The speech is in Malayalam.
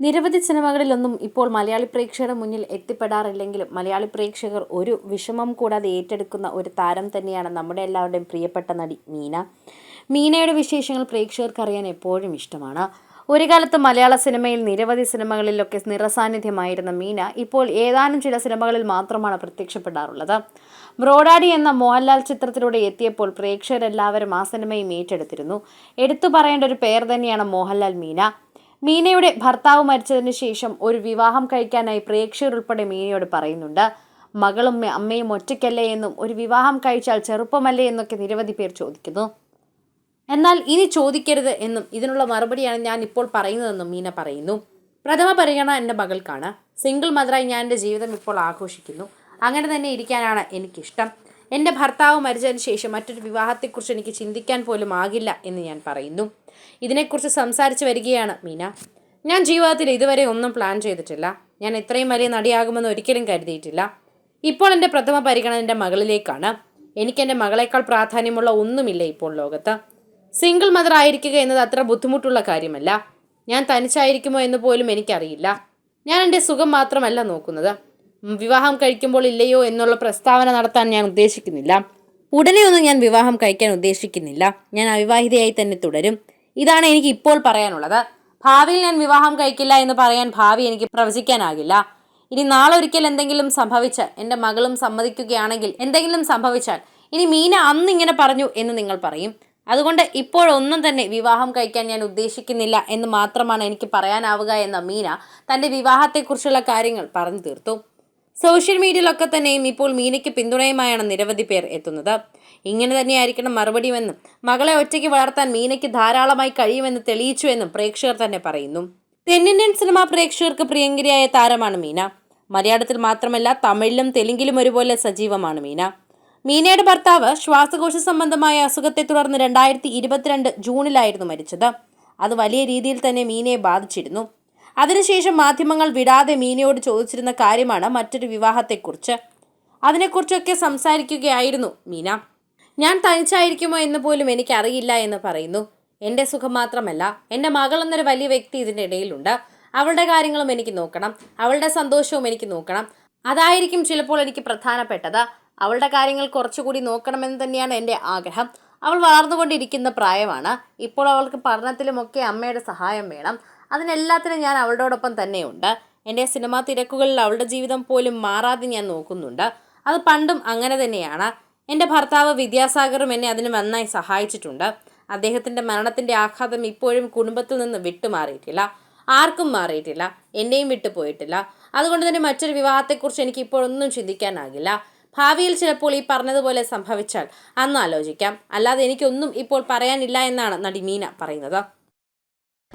നിരവധി സിനിമകളിലൊന്നും ഇപ്പോൾ മലയാളി പ്രേക്ഷകരുടെ മുന്നിൽ എത്തിപ്പെടാറില്ലെങ്കിലും മലയാളി പ്രേക്ഷകർ ഒരു വിഷമം കൂടാതെ ഏറ്റെടുക്കുന്ന ഒരു താരം തന്നെയാണ് നമ്മുടെ എല്ലാവരുടെയും പ്രിയപ്പെട്ട നടി മീന. മീനയുടെ വിശേഷങ്ങൾ പ്രേക്ഷകർക്ക് അറിയാൻ എപ്പോഴും ഇഷ്ടമാണ്. ഒരു കാലത്ത് മലയാള സിനിമയിൽ നിരവധി സിനിമകളിലൊക്കെ നിറസാന്നിധ്യമായിരുന്ന മീന ഇപ്പോൾ ഏതാനും ചില സിനിമകളിൽ മാത്രമാണ് പ്രത്യക്ഷപ്പെടാറുള്ളത്. ബ്രോഡാഡി എന്ന മോഹൻലാൽ ചിത്രത്തിലൂടെ എത്തിയപ്പോൾ പ്രേക്ഷകരെല്ലാവരും ആ സിനിമയും ഏറ്റെടുത്തിരുന്നു. എടുത്തു പറയേണ്ട ഒരു പേർ തന്നെയാണ് മോഹൻലാൽ മീന. മീനയുടെ ഭർത്താവ് മരിച്ചതിന് ശേഷം ഒരു വിവാഹം കഴിക്കാനായി പ്രേക്ഷകർ ഉൾപ്പെടെ മീനയോട് പറയുന്നുണ്ട്. മകളും അമ്മയും ഒറ്റയ്ക്കല്ലേ എന്നും ഒരു വിവാഹം കഴിച്ചാൽ ചെറുപ്പമല്ലേ എന്നൊക്കെ നിരവധി പേർ ചോദിക്കുന്നു. എന്നാൽ ഇനി ചോദിക്കരുത് എന്നും ഇതിനുള്ള മറുപടിയാണ് ഞാൻ ഇപ്പോൾ പറയുന്നതെന്നും മീന പറയുന്നു. പ്രഥമ പരിഗണന എന്റെ മകൾക്കാണ്. സിംഗിൾ മദറായി ഞാൻ എന്റെ ജീവിതം ഇപ്പോൾ ആഘോഷിക്കുന്നു. അങ്ങനെ തന്നെ ഇരിക്കാനാണ് എനിക്കിഷ്ടം. എന്റെ ഭർത്താവ് മരിച്ചതിന് ശേഷം മറ്റൊരു വിവാഹത്തെക്കുറിച്ച് എനിക്ക് ചിന്തിക്കാൻ പോലും ആകില്ല എന്ന് ഞാൻ പറയുന്നു. ഇതിനെക്കുറിച്ച് സംസാരിച്ച് വരികയാണ് മീന. ഞാൻ ജീവിതത്തിൽ ഇതുവരെ ഒന്നും പ്ലാൻ ചെയ്തിട്ടില്ല. ഞാൻ ഇത്രയും വലിയ നടിയാകുമെന്ന് ഒരിക്കലും കരുതിയിട്ടില്ല. ഇപ്പോൾ എന്റെ പ്രഥമ പരിഗണന എന്റെ മകളിലേക്കാണ്. എനിക്ക് എന്റെ മകളേക്കാൾ പ്രാധാന്യമുള്ള ഒന്നുമില്ല ഇപ്പോൾ ലോകത്ത്. സിംഗിൾ മദർ ആയിരിക്കുക എന്നത് അത്ര ബുദ്ധിമുട്ടുള്ള കാര്യമല്ല. ഞാൻ തനിച്ചായിരിക്കുമോ എന്ന് പോലും എനിക്കറിയില്ല. ഞാൻ എന്റെ സുഖം മാത്രമല്ല നോക്കുന്നത്. വിവാഹം കഴിക്കുമ്പോൾ ഇല്ലയോ എന്നുള്ള പ്രസ്താവന നടത്താൻ ഞാൻ ഉദ്ദേശിക്കുന്നില്ല. ഉടനെ ഒന്നും ഞാൻ വിവാഹം കഴിക്കാൻ ഉദ്ദേശിക്കുന്നില്ല. ഞാൻ അവിവാഹിതയായി തന്നെ തുടരും. ഇതാണ് എനിക്ക് ഇപ്പോൾ പറയാനുള്ളത്. ഭാവിയിൽ ഞാൻ വിവാഹം കഴിക്കില്ല എന്ന് പറയാൻ ഭാവി എനിക്ക് പ്രവചിക്കാനാകില്ല. ഇനി നാളെ ഒരിക്കൽ എന്തെങ്കിലും സംഭവിച്ചാൽ എന്റെ മകളും സമ്മതിക്കുകയാണെങ്കിൽ എന്തെങ്കിലും സംഭവിച്ചാൽ ഇനി മീന അന്ന് ഇങ്ങനെ പറഞ്ഞു എന്ന് നിങ്ങൾ പറയും. അതുകൊണ്ട് ഇപ്പോഴൊന്നും തന്നെ വിവാഹം കഴിക്കാൻ ഞാൻ ഉദ്ദേശിക്കുന്നില്ല എന്ന് മാത്രമാണ് എനിക്ക് പറയാനാവുക എന്ന മീന തന്റെ വിവാഹത്തെക്കുറിച്ചുള്ള കാര്യങ്ങൾ പറഞ്ഞു തീർത്തു. സോഷ്യൽ മീഡിയയിലൊക്കെ തന്നെയും ഇപ്പോൾ മീനയ്ക്ക് പിന്തുണയുമായാണ് നിരവധി പേർ എത്തുന്നത്. ഇങ്ങനെ തന്നെയായിരിക്കണം മറുപടിയുമെന്നും മകളെ ഒറ്റയ്ക്ക് വളർത്താൻ മീനയ്ക്ക് ധാരാളമായി കഴിയുമെന്ന് തെളിയിച്ചു എന്നും പ്രേക്ഷകർ തന്നെ പറയുന്നു. തെന്നിന്ത്യൻ സിനിമാ പ്രേക്ഷകർക്ക് പ്രിയങ്കരിയായ താരമാണ് മീന. മലയാളത്തിൽ മാത്രമല്ല തമിഴിലും തെലുങ്കിലും ഒരുപോലെ സജീവമാണ് മീന. മീനയുടെ ഭർത്താവ് ശ്വാസകോശ സംബന്ധമായ അസുഖത്തെ തുടർന്ന് രണ്ടായിരത്തി ഇരുപത്തിരണ്ട് ജൂണിലായിരുന്നു മരിച്ചത്. അത് വലിയ രീതിയിൽ തന്നെ മീനയെ ബാധിച്ചിരുന്നു. അതിനുശേഷം മാധ്യമങ്ങൾ വിടാതെ മീനയോട് ചോദിച്ചിരുന്ന കാര്യമാണ് മറ്റൊരു വിവാഹത്തെക്കുറിച്ച്. അതിനെക്കുറിച്ചൊക്കെ സംസാരിക്കുകയായിരുന്നു മീന. ഞാൻ തനിച്ചായിരിക്കുമോ എന്ന് പോലും എനിക്കറിയില്ല എന്ന് പറയുന്നു. എന്റെ സുഖം മാത്രമല്ല എന്റെ മകൾ എന്നൊരു വലിയ വ്യക്തി ഇതിന്റെ ഇടയിലുണ്ട്. അവളുടെ കാര്യങ്ങളും എനിക്ക് നോക്കണം. അവളുടെ സന്തോഷവും എനിക്ക് നോക്കണം. അതായിരിക്കും ചിലപ്പോൾ എനിക്ക് പ്രധാനപ്പെട്ടത്. അവളുടെ കാര്യങ്ങൾ കുറച്ചുകൂടി നോക്കണമെന്ന് തന്നെയാണ് എന്റെ ആഗ്രഹം. അവൾ വളർന്നുകൊണ്ടിരിക്കുന്ന പ്രായമാണ്. ഇപ്പോൾ അവൾക്ക് പഠനത്തിലുമൊക്കെ അമ്മയുടെ സഹായം വേണം. അതിനെല്ലാത്തിനും ഞാൻ അവളോടൊപ്പം തന്നെയുണ്ട്. എന്റെ സിനിമാ തിരക്കുകളിൽ അവളുടെ ജീവിതം പോലും മാറാതെ ഞാൻ നോക്കുന്നുണ്ട്. അത് പണ്ടും അങ്ങനെ തന്നെയാണ്. എന്റെ ഭർത്താവ് വിദ്യാസാഗറും എന്നെ അതിന് നന്നായി സഹായിച്ചിട്ടുണ്ട്. അദ്ദേഹത്തിന്റെ മരണത്തിന്റെ ആഘാതം ഇപ്പോഴും കുടുംബത്തിൽ നിന്ന് വിട്ടുമാറിയിട്ടില്ല. ആർക്കും മാറിയിട്ടില്ല. എന്നെയും വിട്ടുപോയിട്ടില്ല അതുകൊണ്ട് തന്നെ മറ്റൊരു വിവാഹത്തെക്കുറിച്ച് എനിക്ക് ഇപ്പോഴൊന്നും ചിന്തിക്കാനാകില്ല. ഭാവിയിൽ ചിലപ്പോൾ ഈ പറഞ്ഞതുപോലെ സംഭവിച്ചാൽ അന്ന് ആലോചിക്കാം. അല്ലാതെ എനിക്കൊന്നും ഇപ്പോൾ പറയാനില്ല എന്നാണ് നടി മീന പറയുന്നത്.